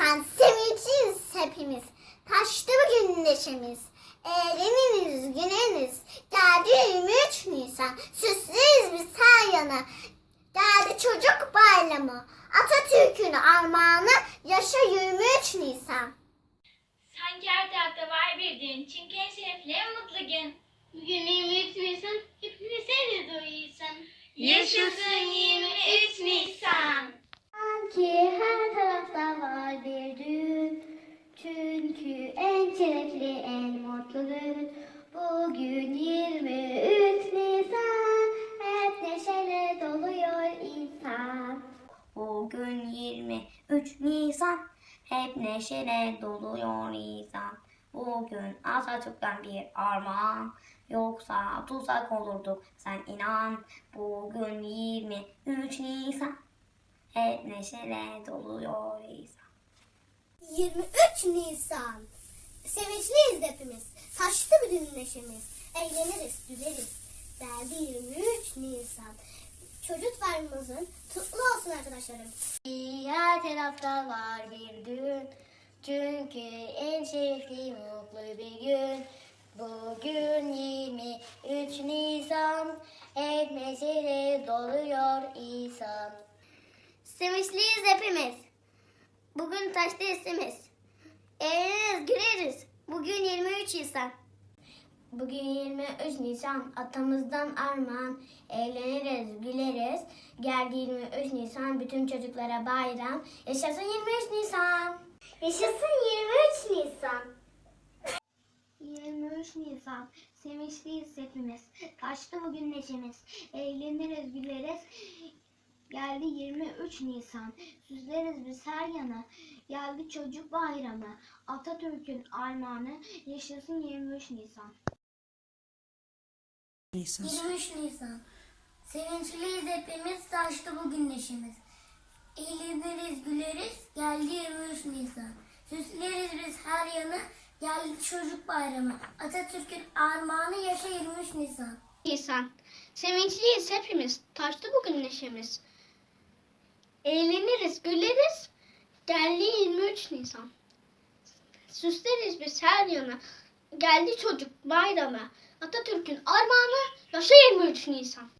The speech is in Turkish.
Nisan, sevinçliyiz hepimiz. Taştı bugün neşemiz. Eğleniriz, güneniz. Geldi 23 Nisan, süsleyiz biz her yana. Geldi çocuk bayramı, Atatürk'ün armağanı, yaşa 23 Nisan. Sanki her tarafta var bir gün. Çünkü en şerefli en mutlu gün. Bugün 23 Nisan, hepimiz de duyuyorsun. Yaşasın 23 şerefli, en mutlu gün. Bugün 23 Nisan. Hep neşeyle doluyor insan. Bugün 23 Nisan hep neşeyle doluyor insan. Bugün Atatürk'ten bir armağan yoksa tuzak olurduk sen inan. Bugün 23 Nisan hep neşeyle doluyor insan. 23 Nisan. Sevinçliyiz hepimiz. Taştı bütün neşemiz. Eğleniriz, güleriz. Geldi 23 Nisan. Çocuk bayramımızın kutlu olsun arkadaşlarım. Her tarafta var bir düğün Çünkü en şerefli mutlu bir gün Bugün 23 Nisan Hep neşeyle doluyor insan Sevinçliyiz hepimiz. Bugün taştı isimiz. Eğleniriz, güleriz. Bugün 23 Nisan. Bugün 23 Nisan atamızdan armağan Eğleniriz, güleriz Geldi 23 Nisan bütün çocuklara bayram Yaşasın 23 Nisan Yaşasın 23 Nisan. 23 Nisan sevinçliyiz hepimiz. Kaçtı bugün neşemiz. Eğleniriz, güleriz. Geldi 23 Nisan. Süzleriz biz her yana. Geldi çocuk bayramı. Atatürk'ün armağanı. Yaşasın 23 Nisan. Nisan. 23 Nisan. Sevinçliyiz hepimiz, taştı bugün neşemiz. Eğleniriz, güleriz, geldi 23 Nisan. Süsleriz biz her yanı, geldi çocuk bayramı. Atatürk'ün armağanı yaşa 23 Nisan. Nisan. Sevinçliyiz hepimiz. Taştı bugün neşemiz. Eğleniriz, güleriz. Geldi 23 Nisan. Süsleriz biz her yana. Geldi çocuk bayramı. Atatürk'ün armağanı. Yaşa 23 Nisan.